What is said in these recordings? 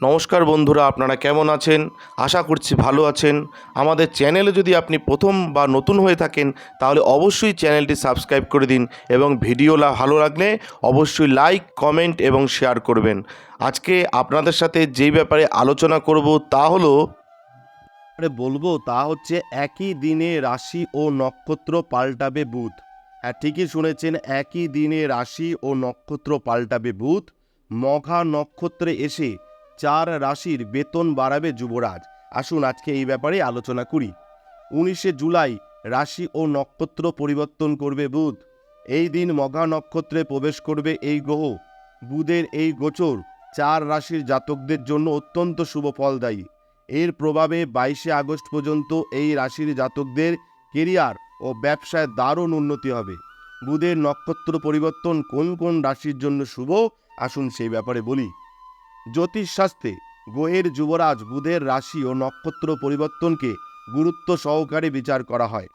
নমস্কার বন্ধুরা, আপনারা কেমন আছেন? আশা করছি ভালো আছেন। আমাদের চ্যানেলে যদি আপনি প্রথম বা নতুন হয়ে থাকেন, তাহলে অবশ্যই চ্যানেলটি সাবস্ক্রাইব করে দিন এবং ভিডিও ভালো লাগলে অবশ্যই লাইক, কমেন্ট এবং শেয়ার করবেন। আজকে আপনাদের সাথে যেই ব্যাপারে আলোচনা করব তা হলো বলব, তা হচ্ছে একই দিনে রাশি ও নক্ষত্র পাল্টাবে বুধ। হ্যাঁ ঠিকই শুনেছেন, একই দিনে রাশি ও নক্ষত্র পাল্টাবে বুধ। মঘা নক্ষত্রে এসে চার রাশির বেতন বাড়াবে যুবরাজ। আসুন আজকে এই ব্যাপারে আলোচনা করি। উনিশে জুলাই, রাশি ও নক্ষত্র পরিবর্তন করবে বুধ। এই দিন মঘা নক্ষত্রে প্রবেশ করবে এই গ্রহ। বুধের এই গোচর চার রাশির জাতকদের জন্য অত্যন্ত শুভ ফলদায়ী। এর প্রভাবে বাইশে আগস্ট পর্যন্ত এই রাশির জাতকদের কেরিয়ার ও ব্যবসায় দারুণ উন্নতি হবে। বুধের নক্ষত্র পরিবর্তন কোন কোন রাশির জন্য শুভ? আসুন সেই ব্যাপারে বলি। জ্যোতিষশাস্ত্রে গোয়ের যুবরাজ বুধের রাশি ও নক্ষত্র পরিবর্তনকে গুরুত্ব সহকারে বিচার করা হয়।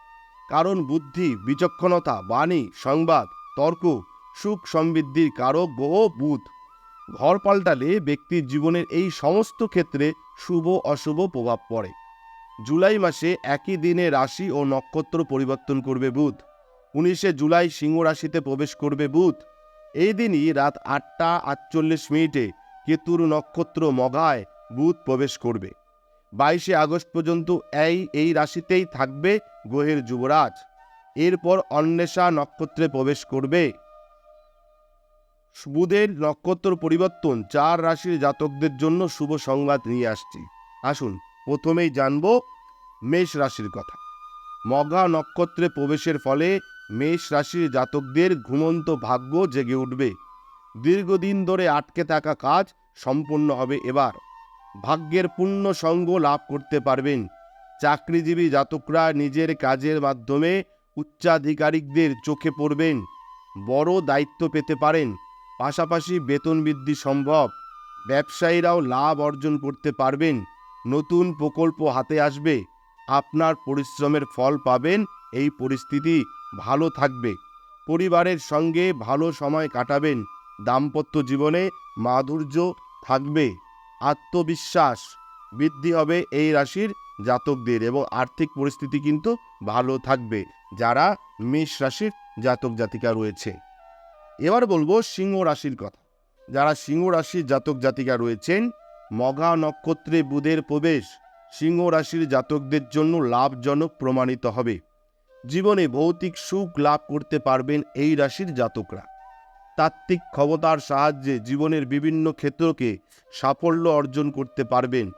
কারণ বুদ্ধি, বিচক্ষণতা, বাণী, সংবাদ, তর্ক, সুখ সমৃদ্ধির কারক গ্রহ বুধ। ঘর পাল্টালে ব্যক্তির জীবনের এই সমস্ত ক্ষেত্রে শুভ, অশুভ প্রভাব পড়ে। জুলাই মাসে একই দিনে রাশি ও নক্ষত্র পরিবর্তন করবে বুধ। উনিশে জুলাই সিংহ রাশিতে প্রবেশ করবে বুধ। এই দিনই রাত আটটা আটচল্লিশ মিনিটে কেতুর নক্ষত্র মগায় বুধ প্রবেশ করবে। বাইশে আগস্ট পর্যন্ত এই এই রাশিতেই থাকবে গ্রহের যুবরাজ। এরপর অন্বেষা নক্ষত্রে প্রবেশ করবে। বুধের নক্ষত্র পরিবর্তন চার রাশির জাতকদের জন্য শুভ সংবাদ নিয়ে আসছি। আসুন, প্রথমেই জানব মেষ রাশির কথা। মগা নক্ষত্রে প্রবেশের ফলে মেষ রাশির জাতকদের ঘুমন্ত ভাগ্য জেগে উঠবে। দীর্ঘদিন ধরে আটকে থাকা কাজ সম্পূর্ণ হবে এবার। ভাগ্যের পূর্ণ সঙ্গ লাভ করতে পারবেন। চাকরিজীবী জাতকরা নিজের কাজের মাধ্যমে উচ্চাধিকারিকদের চোখে পড়বেন। বড় দায়িত্ব পেতে পারেন। পাশাপাশি বেতন বৃদ্ধি সম্ভব। ব্যবসায়ীরাও লাভ অর্জন করতে পারবেন। নতুন প্রকল্প হাতে আসবে। আপনার পরিশ্রমের ফল পাবেন। এই পরিস্থিতি ভালো থাকবে। পরিবারের সঙ্গে ভালো সময় কাটাবেন। দাম্পত্য জীবনে মাধুর্য থাকবে, আত্মবিশ্বাস বৃদ্ধি হবে এই রাশির জাতকদের এবং আর্থিক পরিস্থিতি কিন্তু ভালো থাকবে যারা মেষ রাশির জাতক জাতিকা রয়েছে। এবার বলব সিংহ রাশির কথা। যারা সিংহ রাশির জাতক জাতিকা রয়েছেন, মঘা নক্ষত্রে বুধের প্রবেশ সিংহ রাশির জাতকদের জন্য লাভজনক প্রমাণিত হবে। জীবনে ভৌতিক সুখ লাভ করতে পারবেন এই রাশির জাতকরা। তাত্ত্বিক ক্ষমতার সাহায্যে জীবনের বিভিন্ন ক্ষেত্রকে সাফল্য অর্জন করতে পারবেন।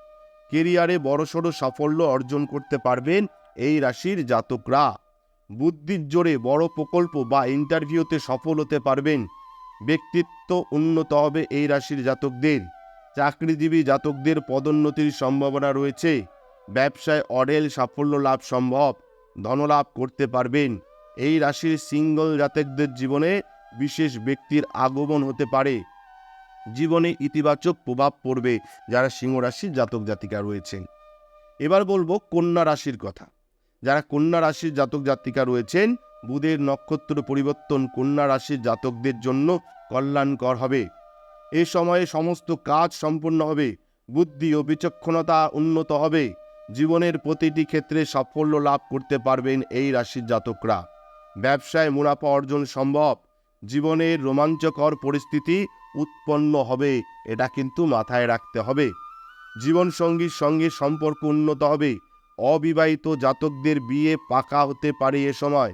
কেরিয়ারে বড়সড় সাফল্য অর্জন করতে পারবেন এই রাশির জাতকরা। বুদ্ধির জোরে বড় প্রকল্প বা ইন্টারভিউতে সফল হতে পারবেন। ব্যক্তিত্ব উন্নত হবে এই রাশির জাতকদের। চাকরিজীবী জাতকদের পদোন্নতির সম্ভাবনা রয়েছে। ব্যবসায় অডেল সাফল্য লাভ সম্ভব, ধনলাভ করতে পারবেন। এই রাশির সিঙ্গল জাতকদের জীবনে বিশেষ ব্যক্তির আগমন হতে পারে। জীবনে ইতিবাচক প্রভাব পড়বে যারা সিংহ রাশির জাতক জাতিকা রয়েছেন। এবার বলব কন্যা রাশির কথা। যারা কন্যা রাশির জাতক জাতিকা রয়েছেন, বুধের নক্ষত্র পরিবর্তন কন্যা রাশির জাতকদের জন্য কল্যাণকর হবে। এ সময়ে সমস্ত কাজ সম্পন্ন হবে, বুদ্ধি ও বিচক্ষণতা উন্নত হবে। জীবনের প্রতিটি ক্ষেত্রে সাফল্য লাভ করতে পারবেন এই রাশির জাতকরা। ব্যবসায় মুনাফা অর্জন সম্ভব। জীবনের রোমাঞ্চকর পরিস্থিতি উৎপন্ন হবে, এটা কিন্তু মাথায় রাখতে হবে। জীবনসঙ্গীর সঙ্গে সম্পর্ক উন্নত হবে, অবিবাহিত জাতকদের বিয়ে পাকা হতে পারে এ সময়।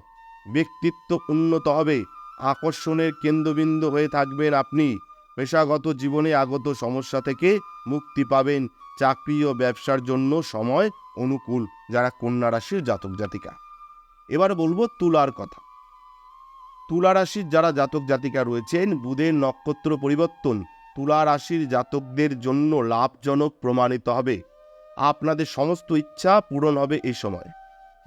ব্যক্তিত্ব উন্নত হবে, আকর্ষণের কেন্দ্রবিন্দু হয়ে থাকবেন আপনি। পেশাগত জীবনে আগত সমস্যা থেকে মুক্তি পাবেন চাকরি ও ব্যবসার জন্য সময় অনুকূল, যারা কন্যা রাশির জাতক জাতিকা। এবার বলব তুলার কথা। তুলা রাশির যারা জাতক জাতিকা রয়েছেন, বুধের নক্ষত্র পরিবর্তন তুলা রাশির জাতকদের জন্য লাভজনক প্রমাণিত হবে। আপনাদের সমস্ত ইচ্ছা পূরণ হবে এই সময়।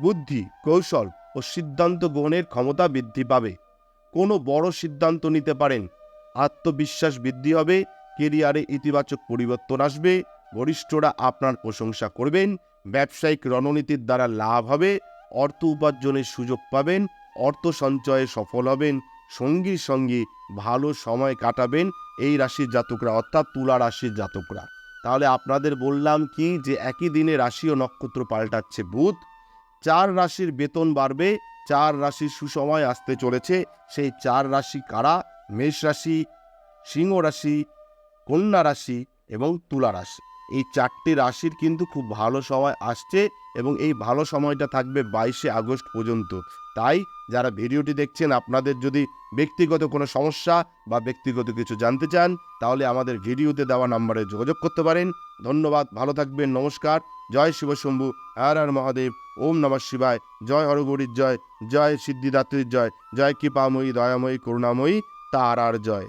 বুদ্ধি, কৌশল ও সিদ্ধান্ত গ্রহণের ক্ষমতা বৃদ্ধি পাবে। কোনো বড় সিদ্ধান্ত নিতে পারেন। আত্মবিশ্বাস বৃদ্ধি হবে, কেরিয়ারে ইতিবাচক পরিবর্তন আসবে, বরিষ্ঠরা আপনার প্রশংসা করবেন, ব্যবসায়িক রণনীতির দ্বারা লাভ হবে, অর্থ উপার্জনের সুযোগ পাবেন অর্থ সঞ্চয়ে সফল হবেন, সঙ্গীর সঙ্গে ভালো সময় কাটাবেন এই রাশির জাতকরা, অর্থাৎ তুলা রাশির জাতকরা। তাহলে আপনাদের বললাম কি যে একই দিনে রাশি ও নক্ষত্র পাল্টাচ্ছে বুধ, চার রাশির বেতন বাড়বে, চার রাশির সুসময় আসতে চলেছে, সেই চার রাশি কারা? মেষ রাশি, সিংহ রাশি, কন্যা রাশি এবং তুলা রাশি। এই চারটি রাশির কিন্তু খুব ভালো সময় আসছে এবং এই ভালো সময়টা থাকবে বাইশে আগস্ট পর্যন্ত। তাই যারা ভিডিওটি দেখছেন, আপনাদের যদি ব্যক্তিগত কোনো সমস্যা বা ব্যক্তিগত কিছু জানতে চান, তাহলে আমাদের ভিডিওতে দেওয়া নম্বরে যোগাযোগ করতে পারেন। ধন্যবাদ, ভালো থাকবেন, নমস্কার, জয় শিবশম্ভু আর আর মহাদেব, ওম নমঃ শিবায়, জয় হরগৌরীর জয় জয় সিদ্ধিদাত্রীর জয় জয় কৃপাময়ী, দয়াময়ী, করুণাময়ী তার আর জয়।